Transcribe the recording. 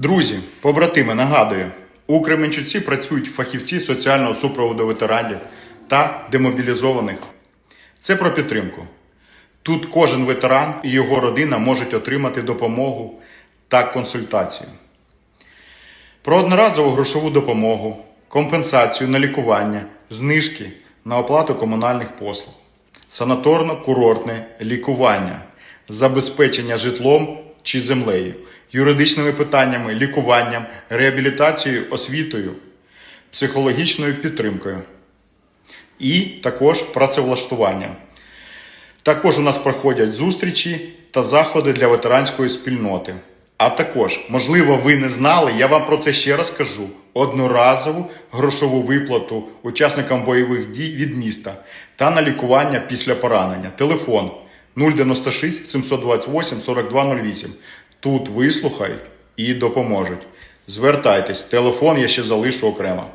Друзі, побратими, нагадую, у Кременчуці працюють фахівці соціального супроводу ветеранів та демобілізованих. Це про підтримку. Тут кожен ветеран і його родина можуть отримати допомогу та консультацію. Про одноразову грошову допомогу, компенсацію на лікування, знижки на оплату комунальних послуг, санаторно-курортне лікування, забезпечення житлом чи землею, юридичними питаннями, лікуванням, реабілітацією, освітою, психологічною підтримкою і також працевлаштуванням. Також у нас проходять зустрічі та заходи для ветеранської спільноти. А також, можливо, ви не знали, я вам про це ще раз кажу: одноразову грошову виплату учасникам бойових дій від міста та на лікування після поранення. Телефон 096 728 4208. Тут вислухають і допоможуть. Звертайтесь, телефон я ще залишу окремо.